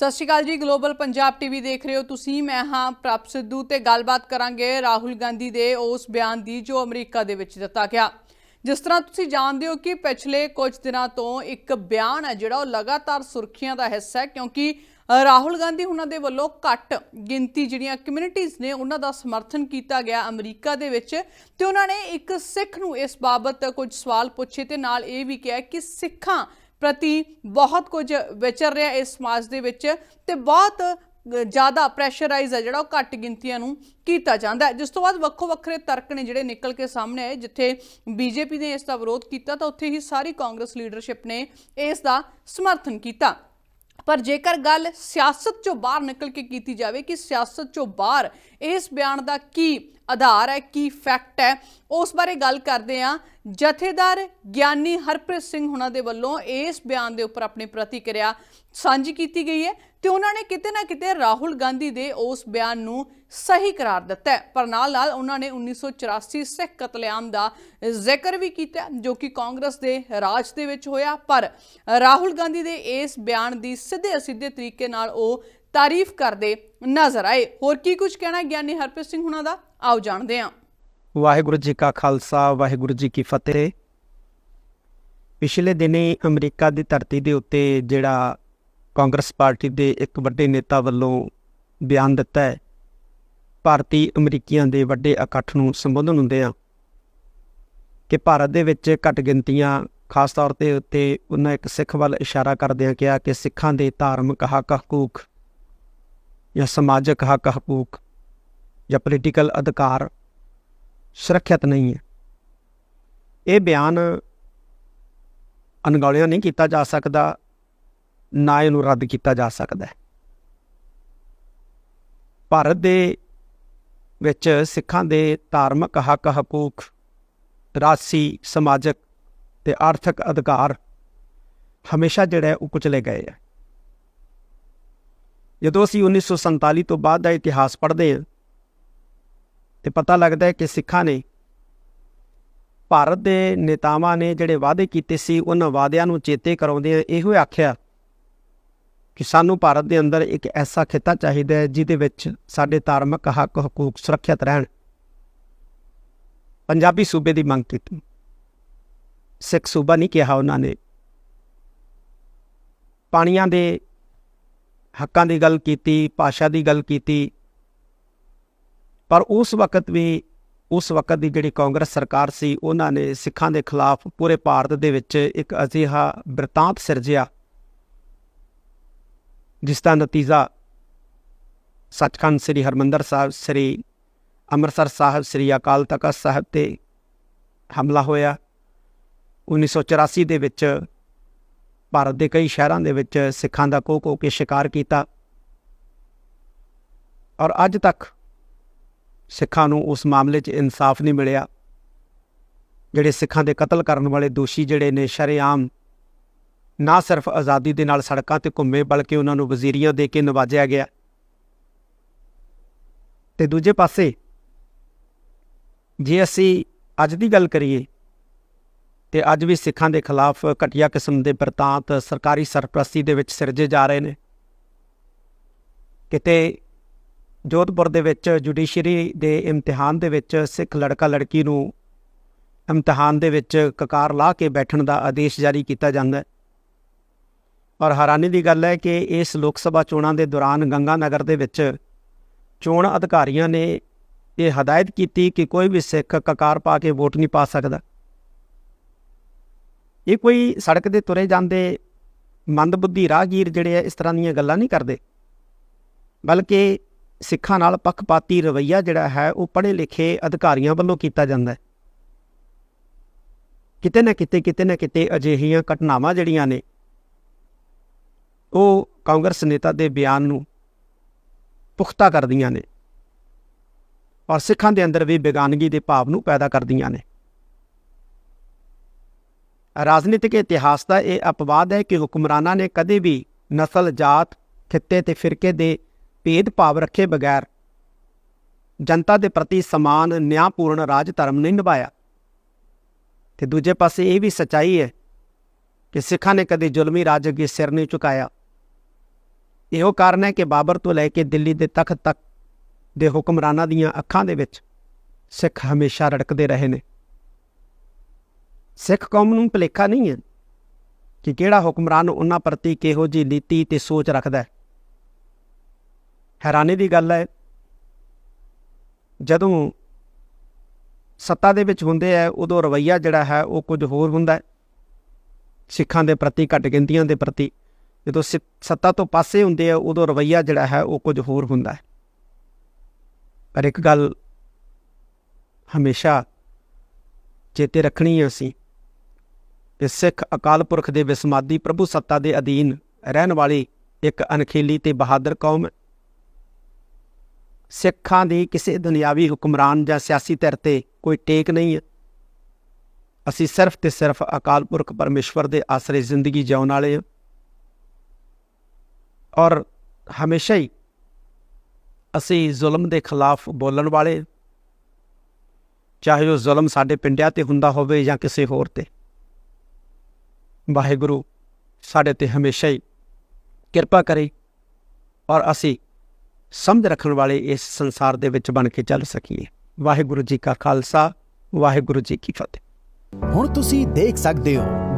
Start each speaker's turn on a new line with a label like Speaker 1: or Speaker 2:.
Speaker 1: ਸਤਿ ਸ਼੍ਰੀ ਅਕਾਲ ਜੀ global Punjab TV ਦੇਖ ਰਹੇ ਹੋ ਤੁਸੀਂ। ਮੈਂ ਹਾਂ ਪ੍ਰਭ ਸਿੱਧੂ ਤੇ ਗੱਲਬਾਤ ਕਰਾਂਗੇ ਰਾਹੁਲ ਗਾਂਧੀ ਦੇ ਉਸ ਬਿਆਨ ਦੀ ਜੋ ਅਮਰੀਕਾ ਦੇ ਵਿੱਚ ਦਿੱਤਾ ਗਿਆ। ਜਿਸ ਤਰ੍ਹਾਂ ਤੁਸੀਂ ਜਾਣਦੇ ਹੋ ਕਿ ਪਿਛਲੇ ਕੁਝ ਦਿਨਾਂ ਤੋਂ ਇੱਕ ਬਿਆਨ ਹੈ ਜਿਹੜਾ ਉਹ ਲਗਾਤਾਰ ਸੁਰਖੀਆਂ ਦਾ ਹਿੱਸਾ ਹੈ, ਕਿਉਂਕਿ ਰਾਹੁਲ ਗਾਂਧੀ ਉਹਨਾਂ ਦੇ ਵੱਲੋਂ ਘੱਟ ਗਿਣਤੀ ਜਿਹੜੀਆਂ ਕਮਿਊਨਿਟੀਆਂ ਨੇ ਉਹਨਾਂ ਦਾ ਸਮਰਥਨ ਕੀਤਾ ਗਿਆ ਅਮਰੀਕਾ ਦੇ ਵਿੱਚ ਤੇ ਉਹਨਾਂ ਨੇ ਇੱਕ ਸਿੱਖ ਨੂੰ ਇਸ ਬਾਬਤ ਕੁਝ ਸਵਾਲ ਪੁੱਛੇ ਤੇ ਨਾਲ ਇਹ ਵੀ ਕਿਹਾ ਕਿ ਸਿੱਖਾਂ ਪ੍ਰਤੀ ਬਹੁਤ ਕੁਝ ਵਿਚਰ ਰਿਹਾ ਇਸ ਸਮਾਜ ਦੇ ਵਿੱਚ ਤੇ ਬਹੁਤ ਜ਼ਿਆਦਾ ਪ੍ਰੈਸ਼ਰਾਈਜ਼ ਹੈ ਜਿਹੜਾ ਉਹ ਘੱਟ ਗਿਣਤੀਆਂ ਨੂੰ ਕੀਤਾ ਜਾਂਦਾ ਜਿਸ ਤੋਂ ਬਾਅਦ ਵੱਖੋ ਵੱਖਰੇ ਤਰਕ ਨੇ ਜਿਹੜੇ ਨਿਕਲ ਕੇ ਸਾਹਮਣੇ ਆਏ, ਜਿੱਥੇ ਬੀਜੇਪੀ ਨੇ ਇਸ ਦਾ ਵਿਰੋਧ ਕੀਤਾ ਤਾਂ ਉੱਥੇ ਹੀ ਸਾਰੀ ਕਾਂਗਰਸ ਲੀਡਰਸ਼ਿਪ ਨੇ ਇਸ ਦਾ ਸਮਰਥਨ ਕੀਤਾ। ਪਰ ਜੇਕਰ ਗੱਲ ਸਿਆਸਤ ਚੋਂ ਬਾਹਰ ਨਿਕਲ ਕੇ ਕੀਤੀ ਜਾਵੇ ਕਿ ਸਿਆਸਤ ਚੋਂ ਬਾਹਰ ਇਸ ਬਿਆਨ ਦਾ ਕੀ ਆਧਾਰ ਹੈ, ਕੀ ਫੈਕਟ ਹੈ? ਉਸ ਬਾਰੇ ਗੱਲ ਕਰਦੇ ਹਾਂ। ਜਥੇਦਾਰ ਗਿਆਨੀ ਹਰਪ੍ਰੀਤ ਸਿੰਘ ਹੁਣਾਂ ਦੇ ਵੱਲੋਂ ਇਸ ਬਿਆਨ ਦੇ ਉੱਪਰ ਆਪਣੀ ਪ੍ਰਤੀਕਿਰਿਆ ਸਾਂਝੀ ਕੀਤੀ ਗਈ ਹੈ ਤੇ ਉਹਨਾਂ ਨੇ ਕਿਤੇ ਨਾ ਕਿਤੇ ਰਾਹੁਲ ਗਾਂਧੀ ਦੇ ਉਸ ਬਿਆਨ ਨੂੰ ਸਹੀ ਕਰਾਰ ਦਿੱਤਾ ਹੈ। ਪਰ ਨਾਲ ਨਾਲ ਉਹਨਾਂ ਨੇ 1984 ਸਿੱਖ ਕਤਲੇਆਮ ਦਾ ਜ਼ਿਕਰ ਵੀ ਕੀਤਾ, ਜੋ ਕਿ ਕਾਂਗਰਸ ਦੇ ਰਾਜ ਦੇ ਵਿੱਚ ਹੋਇਆ। ਪਰ ਰਾਹੁਲ ਗਾਂਧੀ ਦੇ ਇਸ ਬਿਆਨ ਦੀ ਸਿੱਧੇ ਅਸਿੱਧੇ ਤਰੀਕੇ ਨਾਲ ਉਹ ਤਾਰੀਫ ਕਰਦੇ ਨਜ਼ਰ ਆਏ। ਹੋਰ ਕੀ ਕੁਝ ਕਹਿਣਾ ਗਿਆਨੀ ਹਰਪ੍ਰੀਤ ਸਿੰਘ ਹੁਣਾਂ ਦਾ? ਆਓ ਜਾਣਦੇ ਹਾਂ।
Speaker 2: ਵਾਹਿਗੁਰੂ ਜੀ ਕਾ ਖਾਲਸਾ, ਵਾਹਿਗੁਰੂ ਜੀ ਕੀ ਫਤਿਹ। ਪਿਛਲੇ ਦਿਨੀ ਅਮਰੀਕਾ ਦੀ ਧਰਤੀ ਦੇ ਉੱਤੇ ਜਿਹੜਾ ਕਾਂਗਰਸ ਪਾਰਟੀ ਦੇ ਇੱਕ ਵੱਡੇ ਨੇਤਾ ਵੱਲੋਂ ਬਿਆਨ ਦਿੱਤਾ ਹੈ, ਭਾਰਤੀ ਅਮਰੀਕੀਆਂ ਦੇ ਵੱਡੇ ਇਕੱਠ ਨੂੰ ਸੰਬੋਧਨ ਹੁੰਦੇ ਆ ਕਿ ਭਾਰਤ ਦੇ ਵਿੱਚ ਘੱਟ ਗਿਣਤੀਆਂ, ਖਾਸ ਤੌਰ ਤੇ ਉੱਤੇ ਉਹਨਾਂ ਇੱਕ ਸਿੱਖ ਵੱਲ ਇਸ਼ਾਰਾ ਕਰਦਿਆਂ ਕਿਹਾ ਕਿ ਸਿੱਖਾਂ ਦੇ ਧਾਰਮਿਕ ਹੱਕ ਹਕੂਕ ਜਾਂ ਸਮਾਜਿਕ ਹੱਕ ਹਕੂਕ ਜਾਂ ਪੋਲੀਟੀਕਲ ਅਧਿਕਾਰ ਸੁਰੱਖਿਅਤ ਨਹੀਂ ਹੈ। ਇਹ ਬਿਆਨ ਅਣਗੌਲਿਆ ਨਹੀਂ ਕੀਤਾ ਜਾ ਸਕਦਾ, ਨਾ ਇਹਨੂੰ ਰੱਦ ਕੀਤਾ ਜਾ ਸਕਦਾ ਹੈ। ਭਾਰਤ ਦੇ ਵਿੱਚ ਸਿੱਖਾਂ ਦੇ ਧਾਰਮਿਕ ਹੱਕ ਹਕੂਕ ਰਾਸੀ ਸਮਾਜਿਕ ਤੇ ਆਰਥਿਕ ਅਧਿਕਾਰ ਹਮੇਸ਼ਾ ਜਿਹੜਾ ਹੈ ਉਹ ਕੁਚਲੇ ਗਏ ਹੈ। ਜਦੋਂ ਅਸੀਂ 1947 ਤੋਂ ਬਾਅਦ ਦਾ ਇਤਿਹਾਸ ਪੜ੍ਹਦੇ ਹਾਂ ਤੇ ਪਤਾ ਲੱਗਦਾ ਹੈ ਕਿ ਸਿੱਖਾਂ ਨੇ ਭਾਰਤ ਦੇ ਨੇਤਾਵਾਂ ਨੇ ਜਿਹੜੇ ਵਾਅਦੇ ਕੀਤੇ ਸੀ, ਉਹਨਾਂ ਵਾਅਦਿਆਂ ਨੂੰ ਚੇਤੇ ਕਰਾਉਂਦੇ ਇਹੋ ਆਖਿਆ ਕਿ ਸਾਨੂੰ ਭਾਰਤ ਦੇ ਅੰਦਰ ਇੱਕ ਐਸਾ ਖਿੱਤਾ ਚਾਹੀਦਾ ਹੈ ਜਿਹਦੇ ਵਿੱਚ ਸਾਡੇ ਧਾਰਮਿਕ ਹੱਕ, ਹਕੂਕ ਸੁਰੱਖਿਅਤ ਰਹਿਣ। ਪੰਜਾਬੀ ਸੂਬੇ ਦੀ ਮੰਗ ਕੀਤੀ। ਸਿੱਖ ਸੂਬਾ ਨਹੀਂ ਕਿਹਾ ਉਹਨਾਂ ਨੇ। ਪਾਣੀਆਂ ਦੇ ਹੱਕਾਂ ਦੀ ਗੱਲ ਕੀਤੀ, ਭਾਸ਼ਾ ਦੀ ਗੱਲ ਕੀਤੀ। ਪਰ ਉਸ ਵਕਤ ਵੀ, ਉਸ ਵਕਤ ਦੀ ਜਿਹੜੀ ਕਾਂਗਰਸ ਸਰਕਾਰ ਸੀ, ਉਹਨਾਂ ਨੇ ਸਿੱਖਾਂ ਦੇ ਖਿਲਾਫ ਪੂਰੇ ਭਾਰਤ ਦੇ ਵਿੱਚ ਇੱਕ ਅਜਿਹਾ ਬਿਰਤਾਂਤ ਸਿਰਜਿਆ, ਜਿਸ ਦਾ ਨਤੀਜਾ ਸੱਚਖੰਡ ਸ੍ਰੀ ਹਰਮੰਦਰ ਸਾਹਿਬ, ਸ੍ਰੀ ਅੰਮ੍ਰਿਤਸਰ ਸਾਹਿਬ, ਸ੍ਰੀ ਅਕਾਲ ਤਖਤ ਸਾਹਿਬ ਤੇ ਹਮਲਾ ਹੋਇਆ। 1984 ਦੇ ਵਿੱਚ ਭਾਰਤ ਦੇ ਕਈ ਸ਼ਹਿਰਾਂ ਦੇ ਵਿੱਚ ਸਿੱਖਾਂ ਦਾ ਕੋ ਕੋ ਕੇ ਸ਼ਿਕਾਰ ਕੀਤਾ। ਔਰ ਅੱਜ ਤੱਕ ਸਿੱਖਾਂ ਨੂੰ ਉਸ ਮਾਮਲੇ 'ਚ ਇਨਸਾਫ ਨਹੀਂ ਮਿਲਿਆ, ਜਿਹੜੇ ਸਿੱਖਾਂ ਦੇ ਕਤਲ ਕਰਨ ਵਾਲੇ ਦੋਸ਼ੀ ਜਿਹੜੇ ਨੇ ਸ਼ਰੇਆਮ ਨਾ ਸਿਰਫ ਆਜ਼ਾਦੀ ਦੇ ਨਾਲ ਸੜਕਾਂ ਤੇ ਘੁੰਮੇ ਬਲਕਿ ਉਹਨਾਂ ਨੂੰ ਵਜ਼ੀਰੀਆਂ ਦੇ ਕੇ ਨਵਾਜਿਆ ਗਿਆ। ਤੇ ਦੂਜੇ ਪਾਸੇ ਜੇ ਅਸੀਂ ਅੱਜ ਦੀ ਗੱਲ ਕਰੀਏ ਤੇ ਅੱਜ ਵੀ ਸਿੱਖਾਂ ਦੇ ਖਿਲਾਫ ਘਟੀਆ ਕਿਸਮ ਦੇ ਬਰਤਾਂਤ ਸਰਕਾਰੀ ਸਰਪ੍ਰਸਤੀ ਦੇ ਵਿੱਚ ਸਿਰਜੇ ਜਾ ਰਹੇ ਨੇ। ਕਿਤੇ ਜੋਧਪੁਰ ਦੇ ਵਿੱਚ ਜੁਡੀਸ਼ਰੀ ਦੇ ਇਮਤਿਹਾਨ ਦੇ ਵਿੱਚ ਸਿੱਖ ਲੜਕਾ ਲੜਕੀ ਨੂੰ ਇਮਤਿਹਾਨ ਦੇ ਵਿੱਚ ਕਕਾਰ ਲਾ ਕੇ ਬੈਠਣ ਦਾ ਆਦੇਸ਼ ਜਾਰੀ ਕੀਤਾ ਜਾਂਦਾ ਹੈ। ਔਰ ਹੈਰਾਨੀ ਦੀ ਗੱਲ ਹੈ ਕਿ ਇਸ ਲੋਕ ਸਭਾ ਚੋਣਾਂ ਦੇ ਦੌਰਾਨ ਗੰਗਾ ਨਗਰ ਦੇ ਵਿੱਚ ਚੋਣ ਅਧਿਕਾਰੀਆਂ ਨੇ ਇਹ ਹਦਾਇਤ ਕੀਤੀ ਕਿ ਕੋਈ ਵੀ ਸਿੱਖ ਕਕਾਰ ਪਾ ਕੇ ਵੋਟ ਨਹੀਂ ਪਾ ਸਕਦਾ। ਇਹ ਕੋਈ ਸੜਕ ਦੇ ਤੁਰੇ ਜਾਂਦੇ ਮੰਦਬੁੱਧੀ ਰਾਹਗੀਰ ਜਿਹੜੇ ਆ, ਇਸ ਤਰ੍ਹਾਂ ਦੀਆਂ ਗੱਲਾਂ ਨਹੀਂ ਕਰਦੇ। ਬਲਕਿ ਸਿੱਖਾਂ ਨਾਲ ਪੱਖਪਾਤੀ ਰਵਈਆ ਜਿਹੜਾ ਹੈ, ਉਹ ਪੜ੍ਹੇ ਲਿਖੇ ਅਧਿਕਾਰੀਆਂ ਵੱਲੋਂ ਕੀਤਾ ਜਾਂਦਾ ਹੈ। ਕਿਤੇ ਨਾ ਕਿਤੇ ਕਿਤੇ ਨਾ ਕਿਤੇ ਅਜਿਹੀਆਂ ਘਟਨਾਵਾਂ ਜਿਹੜੀਆਂ ਨੇ, ਉਹ ਕਾਂਗਰਸ ਨੇਤਾ ਦੇ ਬਿਆਨ ਨੂੰ ਪੁਖਤਾ ਕਰਦੀਆਂ ਨੇ ਔਰ ਸਿੱਖਾਂ ਦੇ ਅੰਦਰ ਵੀ ਬੇਗਾਨਗੀ ਦੇ ਭਾਵ ਨੂੰ ਪੈਦਾ ਕਰਦੀਆਂ ਨੇ। ਰਾਜਨੀਤਿਕ ਇਤਿਹਾਸ ਦਾ ਇਹ ਅਪਵਾਦ ਹੈ ਕਿ ਹੁਕਮਰਾਨਾਂ ਨੇ ਕਦੇ ਵੀ ਨਸਲ, ਜਾਤ, ਖਿੱਤੇ ਤੇ ਫਿਰਕੇ ਦੇ ਭੇਦਭਾਵ ਰੱਖੇ ਬਗੈਰ ਜਨਤਾ ਦੇ ਪ੍ਰਤੀ ਸਮਾਨ, ਨਿਆਂਪੂਰਨ ਰਾਜ ਧਰਮ ਨਹੀਂ ਨਿਭਾਇਆ। ਤੇ ਦੂਜੇ ਪਾਸੇ ਇਹ ਵੀ ਸਚਾਈ ਹੈ ਕਿ ਸਿੱਖਾਂ ਨੇ ਕਦੇ ਜ਼ੁਲਮੀ ਰਾਜ ਅੱਗੇ ਸਿਰ ਨਹੀਂ ਝੁਕਾਇਆ। ਇਹੋ ਕਾਰਨ ਹੈ ਕਿ ਬਾਬਰ ਤੋਂ ਲੈ ਕੇ ਦਿੱਲੀ ਦੇ ਤਖਤ ਤੱਕ ਦੇ ਹੁਕਮਰਾਨਾਂ ਦੀਆਂ ਅੱਖਾਂ ਦੇ ਵਿੱਚ ਸਿੱਖ ਹਮੇਸ਼ਾ ਰੜਕਦੇ ਰਹੇ ਨੇ। ਸਿੱਖ ਕੌਮ ਨੂੰ ਭੁਲੇਖਾ ਨਹੀਂ ਹੈ ਕਿ ਕਿਹੜਾ ਹੁਕਮਰਾਨ ਉਹਨਾਂ ਪ੍ਰਤੀ ਕਿਹੋ ਜਿਹੀ ਨੀਤੀ ਤੇ ਸੋਚ ਰੱਖਦਾ ਹੈ। ਹੈਰਾਨੀ ਦੀ ਗੱਲ ਹੈ, ਜਦੋਂ ਸੱਤਾ ਦੇ ਵਿੱਚ ਹੁੰਦੇ ਆ, ਉਦੋਂ ਰਵਈਆ ਜਿਹੜਾ ਹੈ, ਉਹ ਕੁਝ ਹੋਰ ਹੁੰਦਾ ਹੈ। ਸਿੱਖਾਂ ਦੇ ਪ੍ਰਤੀ ਘੱਟ ਗਿਣਤੀਆਂ ਦੇ ਪ੍ਰਤੀ ਜਦੋਂ ਸਿ- ਸੱਤਾ ਤੋਂ ਪਾਸੇ ਹੁੰਦੇ ਆ, ਉਦੋਂ ਰਵਈਆ ਜਿਹੜਾ ਹੈ, ਉਹ ਕੁਝ ਹੋਰ ਹੁੰਦਾ ਹੈ। ਪਰ ਇੱਕ ਗੱਲ ਹਮੇਸ਼ਾ ਚੇਤੇ ਰੱਖਣੀ ਹੈ ਅਸੀਂ ਕਿ ਸਿੱਖ ਅਕਾਲ ਪੁਰਖ ਦੇ ਵਿਸਮਾਦੀ ਪ੍ਰਭੂ ਸੱਤਾ ਦੇ ਅਧੀਨ ਰਹਿਣ ਵਾਲੀ ਇੱਕ ਅਣਖੀਲੀ ਤੇ ਬਹਾਦਰ ਕੌਮ। ਹੈ ਸਿੱਖਾਂ ਦੀ ਕਿਸੇ ਦੁਨਿਆਵੀ ਹੁਕਮਰਾਨ ਜਾਂ ਸਿਆਸੀ ਧਿਰ ਤੇ ਕੋਈ ਟੇਕ ਨਹੀਂ ਹੈ। ਅਸੀਂ ਸਿਰਫ ਤੇ ਸਿਰਫ ਅਕਾਲ ਪੁਰਖ ਪਰਮੇਸ਼ਵਰ ਦੇ ਆਸਰੇ ਜ਼ਿੰਦਗੀ ਜਿਉਣ ਵਾਲੇ ਹਾਂ। ਔਰ ਹਮੇਸ਼ਾ ਹੀ ਅਸੀਂ ਜ਼ੁਲਮ ਦੇ ਖਿਲਾਫ ਬੋਲਣ ਵਾਲੇ ਚਾਹੇ ਉਹ ਜ਼ੁਲਮ ਸਾਡੇ ਪਿੰਡਿਆਂ ਤੇ ਹੁੰਦਾ ਹੋਵੇ ਜਾਂ ਕਿਸੇ ਹੋਰ ਤੇ। ਵਾਹਿਗੁਰੂ, ਸਾਡੇ ਤੇ ਹਮੇਸ਼ਾ ਹੀ ਕਿਰਪਾ ਕਰੇ ਔਰ ਅਸੀਂ ਸਮਝ ਰੱਖਣ ਵਾਲੇ ਇਸ ਸੰਸਾਰ ਦੇ ਵਿੱਚ ਬਣ ਕੇ ਚੱਲ ਸਕੀਏ। ਵਾਹਿਗੁਰੂ ਜੀ ਕਾ ਖਾਲਸਾ, ਵਾਹਿਗੁਰੂ ਜੀ ਕੀ ਫਤਿਹ।
Speaker 3: ਹੁਣ ਤੁਸੀਂ ਦੇਖ ਸਕਦੇ ਹੋ